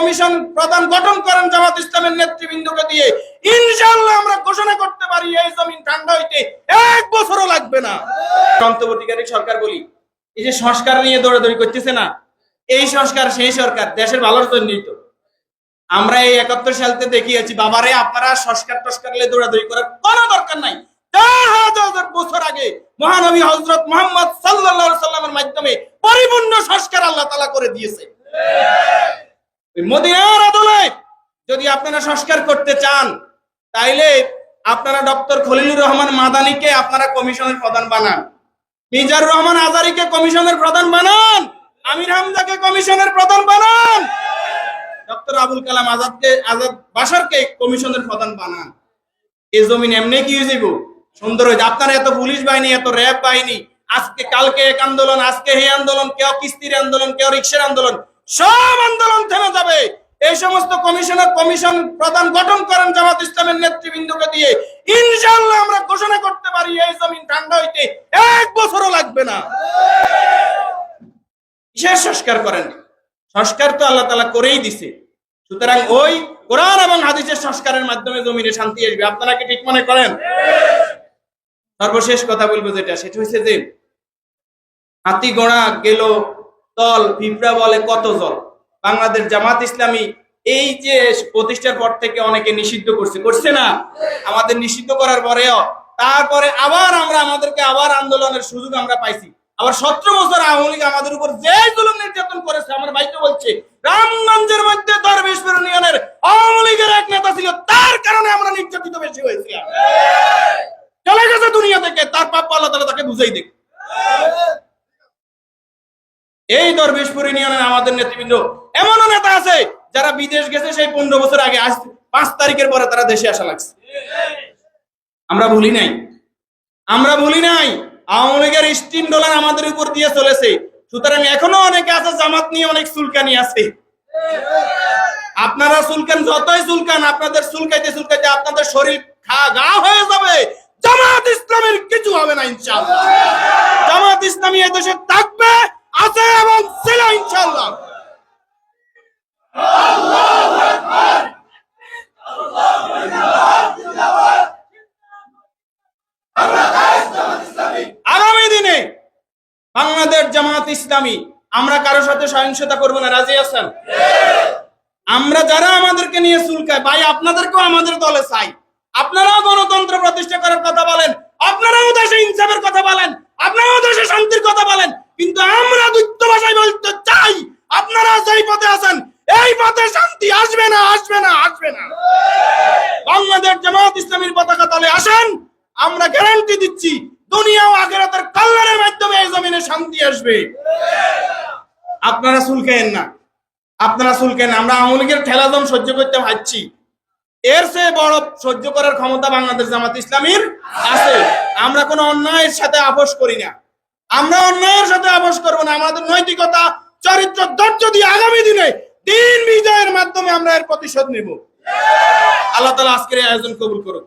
Commission প্রধান গঠন করেন জামাত ইসলামের নেতৃবৃন্দকে দিয়ে, ইনশাআল্লাহ আমরা ঘোষণা করতে পারি এই জমিন ঠান্ডা হইতে এক বছরও লাগবে না। অন্তর্বর্তীকারী সরকার বলি, এই যে সংস্কার নিয়ে দৌড়াদৌড়ি করতেছে না, এই সংস্কার সেই সরকার, দেশের ভালোর জন্যই তো। আমরা এই একাত্তর সালতে দেখিয়েছি, বাবারে, আপনারা সংস্কার টস্কার নিয়ে দৌড়াদৌড়ি করার কোনো দরকার নাই। বছর আগে মহানবী হজরত মোহাম্মদ সাল্লাল্লাহু সাল্লামের মাধ্যমে পরিপূর্ণ সংস্কার আল্লাহ তালা করে দিয়েছে। মদিনার আদলে যদি আপনারা সংস্কার করতে চান, তাইলে আপনারা ডক্টর খলিলুর রহমান মাদানিকে আপনারা কমিশনের প্রধান বানান। মিজার রহমান আজারিকে কমিশনের প্রধান বানান। আমির হামজাকে কমিশনের প্রধান বানান। ডক্টর আবুল কালাম আজাদকে, আজাদ বাসারকে কমিশনের প্রধান বানান। এই জমিন এমনি কি যাব সুন্দর হয়ে যাবে। আপনার এত পুলিশ বাহিনী, এত র্যাব বাহিনী, আজকে কালকে এক আন্দোলন, আজকে হে আন্দোলন, কেউ কিস্তির আন্দোলন, কেউ রিক্সার আন্দোলন সব আন্দোলন থেমে যাবে। এই সমস্ত কমিশনের, কমিশন প্রধান গঠন করেন জামাত ইসলামের নেতৃবৃন্দকে দিয়ে। ইনশাআল্লাহ আমরা ঘোষণা করতে পারি, এই জমিন ঠান্ডা হইতে এক বছরও লাগবে না। সংস্কার করেন। সংস্কার তো আল্লাহ তালা করেই দিছে। সুতরাং ওই কোরআন এবং হাদিসের সংস্কারের মাধ্যমে জমিনে শান্তি আসবে। আপনারা কি ঠিক মনে করেন? সর্বশেষ কথা বলব যেটা, সেটা হচ্ছে যে, হাতি গোড়া গেল তল পিঁপড়া বলে কত জল বাংলাদেশ জামাত ইসলামী এই যে প্রতিষ্ঠার পর থেকে অনেকে নিষিদ্ধ করছে। করছে না? আমাদের নিষিদ্ধ করার পরেও। তারপরে আবার আমরা আমাদেরকে আবার আন্দোলনের সুযোগ আমরা পাইছি। আবার সতেরো বছর আওয়ামী লীগ আমাদের উপর যে জুলুম নির্যাতন করেছে আমার ভাই তো বলছে রামগঞ্জের মধ্যে দরবেশপুর ইউনিয়নের আওয়ামী লীগের এক নেতা ছিল তার কারণে আমরা নির্যাতিত বেশি হয়েছি। চলে গেছে দুনিয়া থেকে তার পাপ আল্লাহ তালা তাকে বুঝাই দেখ এই দরবেশপুর ইউনিয়নের আমাদের নেতৃবৃন্দ, এমনও নেতা আছে যারা বিদেশ গেছে সেই পনেরো বছর আগে আজ পাঁচ তারিখের পরে তারা দেশে আসা লাগছে। আমরা ভুলি নাই। আমরা ভুলি নাই। আওয়ামী লীগের স্টিম ডলার আমাদের উপর দিয়ে চলেছে। সুতরাং এখনও অনেকে আছে, জামাত নিয়ে অনেক সুলকানি আছে। আপনারা সুলকান যতই সুলকান আপনাদের সুলকাইতে সুলকাইতে আপনাদের শরীর খা গা হয়ে যাবে। জামাত ইসলামের কিছু হবে না, ইনশাআল্লাহ। জামাত ইসলামী এদেশে থাকবে। আছে এবং ছিল ইনশাআল্লাহ। আগামী দিনে বাংলাদেশ জামাত ইসলামী, আমরা কারোর সাথে সহিংসতা করব না, রাজি আছেন? আমরা যারা আমাদেরকে নিয়ে চুলকায়, ভাই, আপনাদেরকেও আমাদের দলে চাই। আপনারাও গণতন্ত্র প্রতিষ্ঠা করার কথা বলেন, আপনারাও দেশে ইনসাফের কথা বলেন, আপনারাও দেশে শান্তির কথা বলেন। কিন্তু আমরা দুঃখ ভাষায় বলতে চাই, আপনারা যেই পথে আছেন, এই পথে শান্তি আসবে না আসবে না আসবে না। বাংলাদেশ জামাত ইসলামীর পতাকা তলে আসেন, আমরা গ্যারান্টি দিচ্ছি, দুনিয়া ও আখেরাতের কল্যাণের মাধ্যমে এই জমিনে শান্তি আসবে। আপনারা চুলকেন না। আপনারা চুলকেন আমরা আওয়ামী লীগের ঠেলাদম সহ্য করতে পারছি এর চেয়ে বড় সহ্য করার ক্ষমতা বাংলাদেশ জামাত ইসলামীর আছে। আমরা কোনো অন্যায়ের সাথে আপোষ করি না। আমরা অন্যায়ের সাথে আপোষ করব না। আমাদের নৈতিকতা, চরিত্র, ধৈর্য দিয়ে আগামী দিনে দিন বিজয়ের মাধ্যমে আমরা এর প্রতিশোধ নিব। আল্লাহ তালা আজকের আয়োজন কবুল করুক।